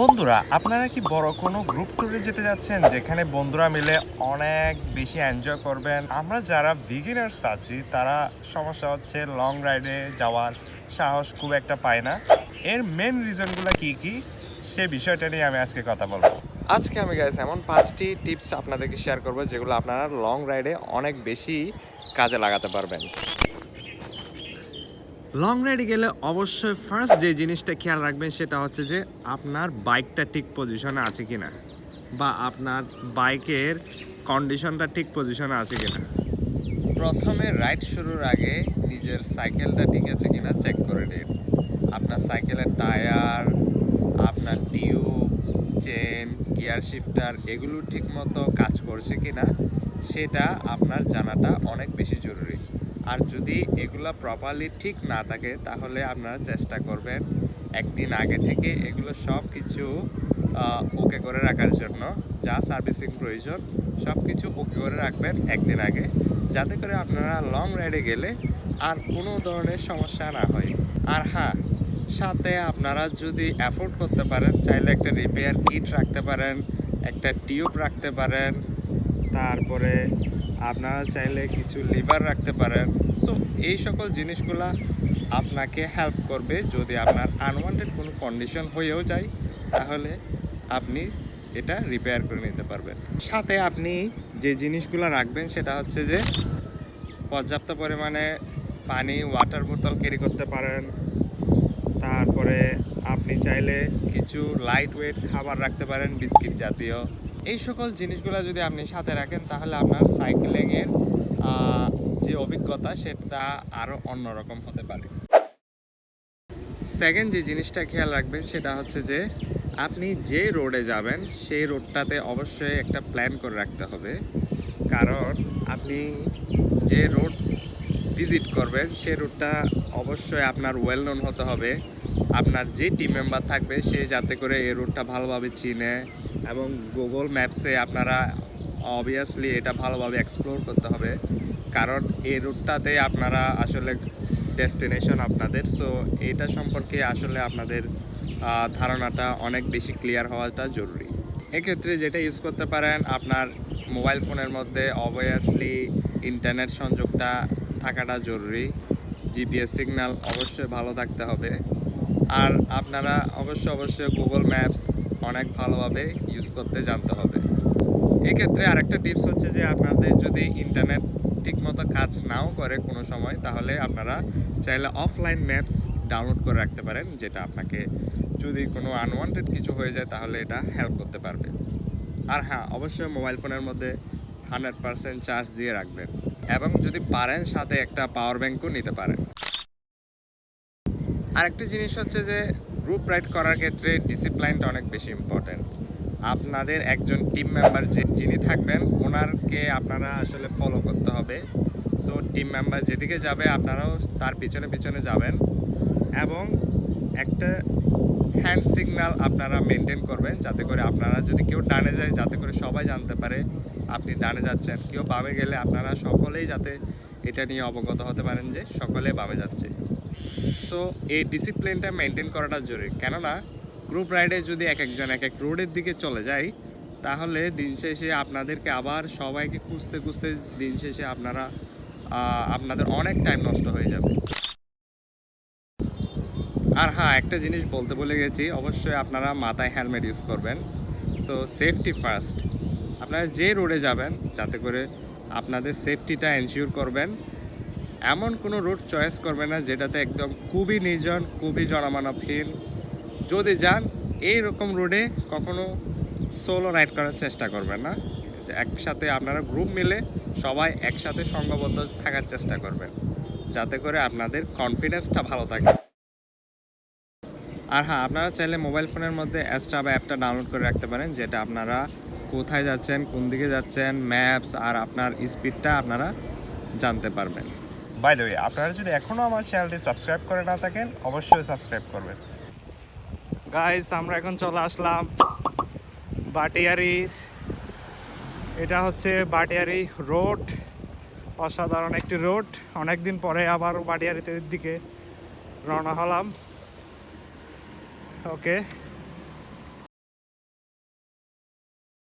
বন্ধুরা, আপনারা কি বড় কোনো গ্রুপ ট্যুরে যেতে যাচ্ছেন যেখানে বন্ধুরা মিলে অনেক বেশি এনজয় করবেন? আমরা যারা বিগিনার্স আছি, তারা সমস্যা হচ্ছে লং রাইডে যাওয়ার সাহস খুব একটা পায় না। এর মেন রিজনগুলো কি কি? সে বিষয়টা নিয়ে আমি আজকে কথা বলব। আজকে আমি গাইস এমন পাঁচটি টিপস আপনাদেরকে শেয়ার করব যেগুলো আপনারা লং রাইডে অনেক বেশি কাজে লাগাতে পারবেন। লং রাইডে গেলে অবশ্যই ফার্স্ট যে জিনিসটা খেয়াল রাখবেন সেটা হচ্ছে যে আপনার বাইকটা ঠিক পজিশনে আছে কি না বা আপনার বাইকের কন্ডিশনটা ঠিক পজিশনে আছে কি না প্রথমে রাইড শুরুর আগে নিজের সাইকেলটা ঠিক আছে কি না চেক করে নিন। আপনার সাইকেলের টায়ার আপনার টিউব চেন গিয়ার শিফটার এগুলো ঠিকমতো কাজ করছে কি না সেটা আপনার জানাটা অনেক বেশি জরুরি। আর যদি এগুলা প্রপারলি ঠিক না থাকে, তাহলে আপনারা চেষ্টা করবেন একদিন আগে থেকে এগুলো সব কিছু ওকে করে রাখার জন্য। যা সার্ভিসিং প্রয়োজন সব কিছু ওকে করে রাখবেন একদিন আগে, যাতে করে আপনারা লং রাইডে গেলে আর কোনো ধরনের সমস্যা না হয়। আর হ্যাঁ সাথে আপনারা যদি অ্যাফোর্ড করতে পারেন, চাইলে একটা রিপেয়ার কিট রাখতে পারেন, একটা টিউব রাখতে পারেন, তারপরে আপনারা চাইলে কিছু লিভার রাখতে পারেন। সো এই সকল জিনিসগুলা আপনাকে হেল্প করবে। যদি আপনার আনওয়ান্টেড কোনো কন্ডিশন হয়েও যায়, তাহলে আপনি এটা রিপেয়ার করে নিতে পারবেন। সাথে আপনি যে জিনিসগুলো রাখবেন, সেটা হচ্ছে যে পর্যাপ্ত পরিমাণে পানি ওয়াটার বোতল ক্যারি করতে পারেন। তারপরে আপনি চাইলে কিছু লাইট ওয়েট খাবার রাখতে পারেন, বিস্কিট জাতীয়। এই সকল জিনিসগুলো যদি আপনি সাথে রাখেন, তাহলে আপনার সাইকেলিংয়ের যে অভিজ্ঞতা, সেটা আরও অন্যরকম হতে পারে। সেকেন্ড যে জিনিসটা খেয়াল রাখবেন, সেটা হচ্ছে যে, আপনি যে রোডে যাবেন, সেই রোডটাতে অবশ্যই একটা প্ল্যান করে রাখতে হবে। কারণ আপনি যে রোড ভিজিট করবেন সেই রুটটা অবশ্যই আপনার ওয়েল নোন হতে হবে। আপনার যে টিম মেম্বার থাকবে, সে যাতে করে এই রুটটা ভালোভাবে চিনে এবং গুগল ম্যাপসে আপনারা অবভিয়াসলি এটা ভালোভাবে এক্সপ্লোর করতে হবে। কারণ এই রুটটাতে আপনারা আসলে ডেস্টিনেশন আপনাদের। সো এটা সম্পর্কে আসলে আপনাদের ধারণাটা অনেক বেশি ক্লিয়ার হওয়াটা জরুরি। এক্ষেত্রে যেটা ইউজ করতে পারেন, আপনার মোবাইল ফোনের মধ্যে অবভিয়াসলি ইন্টারনেট সংযোগটা থাকাটা জরুরি। জিপিএস সিগন্যাল অবশ্যই ভালো থাকতে হবে। আর আপনারা অবশ্যই অবশ্যই গুগল ম্যাপস অনেক ভালোভাবে ইউজ করতে জানতে হবে। এক্ষেত্রে আরেকটা টিপস হচ্ছে যে আপনাদের যদি ইন্টারনেট ঠিকমতো কাজ নাও করে কোনো সময়, তাহলে আপনারা চাইলে অফলাইন ম্যাপস ডাউনলোড করে রাখতে পারেন, যেটা আপনাকে যদি কোনো আনওয়ান্টেড কিছু হয়ে যায়, তাহলে এটা হেল্প করতে পারবে। আর হ্যাঁ অবশ্যই মোবাইল ফোনের মধ্যে হান্ড্রেড পার্সেন্ট চার্জ দিয়ে রাখবেন। এবং যদি পারেন, সাথে একটা পাওয়ার ব্যাঙ্কও নিতে পারেন। আরেকটি জিনিস হচ্ছে যে গ্রুপ রাইড করার ক্ষেত্রে ডিসিপ্লাইনটা অনেক বেশি ইম্পর্ট্যান্ট আপনাদের একজন টিম মেম্বার যে যিনি থাকবেন, ওনারকে আপনারা আসলে ফলো করতে হবে। সো টিম মেম্বার যেদিকে যাবে, আপনারাও তার পিছনে পিছনে যাবেন এবং একটা হ্যান্ড সিগন্যাল আপনারা মেনটেন করবেন যাতে করে আপনারা যদি কেউ ডানে যায়, যাতে করে সবাই জানতে পারে আপনি ডানে যাচ্ছেন। কেউ বামে গেলে আপনারা সকলেই যাতে এটা নিয়ে অবগত হতে পারেন যে সকলে বামে যাচ্ছে। সো এই ডিসিপ্লিনটা মেনটেন করাটা জরুরি। কেননা গ্রুপ রাইডে যদি এক একজন, এক এক রোডের দিকে চলে যায়, তাহলে দিন শেষে আপনাদেরকে আবার সবাইকে খুঁজতে খুঁজতে দিন শেষে আপনারা আপনাদের অনেক টাইম নষ্ট হয়ে যাবে। আর হ্যাঁ একটা জিনিস বলতে বলে গেছি, অবশ্যই আপনারা মাথায় হেলমেট ইউজ করবেন। সো সেফটি ফার্স্ট আপনারা যে রোডে যাবেন, যাতে করে আপনাদের সেফটিটা এনশিওর করবেন। এমন কোনো রুট চয়েস করবে না যেটাতে একদম খুবই নির্জন, খুবই জনমানবহীন যদি যান এই রকম রোডে কখনো সোলো রাইড করার চেষ্টা করবেন না। একসাথে আপনারা গ্রুপ মিলে সবাই একসাথে সঙ্গবদ্ধ থাকার চেষ্টা করবেন। যাতে করে আপনাদের কনফিডেন্সটা ভালো থাকে। আর হ্যাঁ আপনারা চাইলে মোবাইল ফোনের মধ্যে অ্যাস্ট্রা বা অ্যাপটা ডাউনলোড করে রাখতে পারেন, যেটা আপনারা কোথায় যাচ্ছেন, কোন দিকে যাচ্ছেন ম্যাপস আর আপনার স্পিডটা আপনারা জানতে পারবেন। বাই দ্য ওয়ে আপনারা যদি এখনও আমার চ্যানেলটি সাবস্ক্রাইব করে না থাকেন, অবশ্যই সাবস্ক্রাইব করবেন। গাইস আমরা এখন চলে আসলাম বাটিয়ারি। এটা হচ্ছে বাটিয়ারি রোড, অসাধারণ একটি রোড। অনেকদিন পরে আবার বাটিয়ারিতে দিকে রওনা হলাম। ওকে